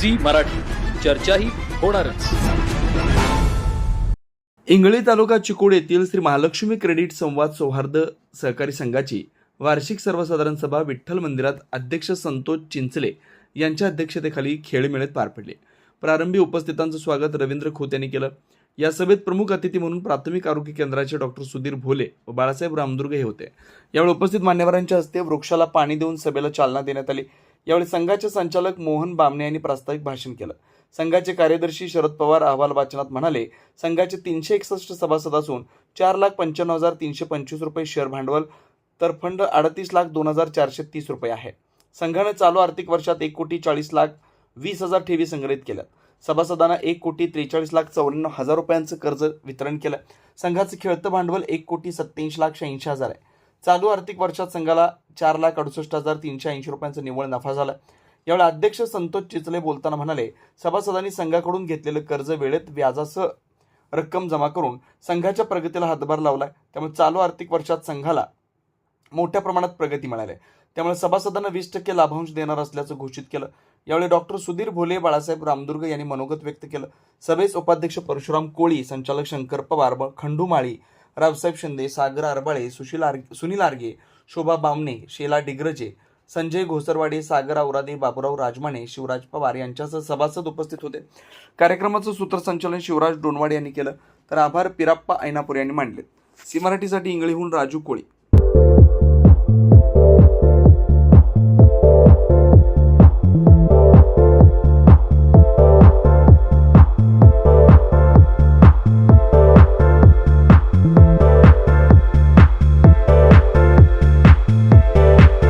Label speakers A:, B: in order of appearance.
A: Zee Marathi. चर्चाही होणारच.
B: इंगळे तालुका चिकोड येथील श्री महालक्ष्मी क्रेडिट संवाद सौहार्द सहकारी संघाची वार्षिक सर्वसाधारण सभा विठ्ठल मंदिरात अध्यक्ष संतोष चिंचले यांच्या अध्यक्षतेखाली खेळमेळेत पार पडले. प्रारंभी उपस्थितांचं स्वागत रवींद्र खोत यांनी केलं. या सभेत प्रमुख अतिथी म्हणून प्राथमिक आरोग्य केंद्राचे डॉक्टर सुधीर भोले व बाळासाहेब रामदुर्ग हे होते. यावेळी उपस्थित मान्यवरांच्या हस्ते वृक्षाला पाणी देऊन सभेला चालना देण्यात आली. यावेळी संघाचे संचालक मोहन बामणे यांनी प्रास्ताविक भाषण केलं. संघाचे कार्यदर्शी शरद पवार अहवाल वाचनात म्हणाले संघाचे तीनशे एकसष्ट सभासद असून चार लाख पंच्याण्णव हजार तीनशे पंचवीस रुपये शेअर भांडवल तर फंड अडतीस लाख दोन हजार चारशे तीस रुपये आहे. संघाने चालू आर्थिक वर्षात एक कोटी चाळीस लाख वीस हजार ठेवी संग्रहित केल्या. सभासदांना एक कोटी त्रेचाळीस लाख चौऱ्याण्णव हजार रुपयांचं कर्ज वितरण केलं. संघाचं खेळतं भांडवल एक कोटी सत्याऐंशी लाख शहाऐंशी हजार आहे. चालू आर्थिक वर्षात संघाला चार लाख अडुसष्ट हजार तीनशे ऐंशी रुपयांचा निव्वळ नफा झाला. यावेळी अध्यक्ष संतोष चिचले बोलताना म्हणाले सभासदांनी संघाकडून घेतलेलं कर्ज वेळेत व्याजासह रक्कम जमा करून संघाच्या प्रगतीला हातभार लावला त्यामुळे चालू आर्थिक वर्षात संघाला मोठ्या प्रमाणात प्रगती मिळाली त्यामुळे सभासदांना वीस टक्के लाभांश देणार असल्याचं घोषित केलं. यावेळी डॉक्टर सुधीर भोले बाळासाहेब रामदुर्ग यांनी मनोगत व्यक्त केलं. सभेस उपाध्यक्ष परशुराम कोळी संचालक शंकर पवार ब- खंडू माळी रावसाहेब शिंदे सागर आरबाळे सुशील आर सुनील आर्गे शोभा बामणे शेला डिग्रजे संजय घोसरवाडे सागर औरादे बाबुराव राजमाने शिवराज पवार यांच्यासह सभासद उपस्थित होते. कार्यक्रमाचं सूत्रसंचालन शिवराज डोनवाडे यांनी केलं. तर आभार पिराप्पा ऐनापूर यांनी मांडले सी मराठीसाठी इंगळीहून राजू कोळी.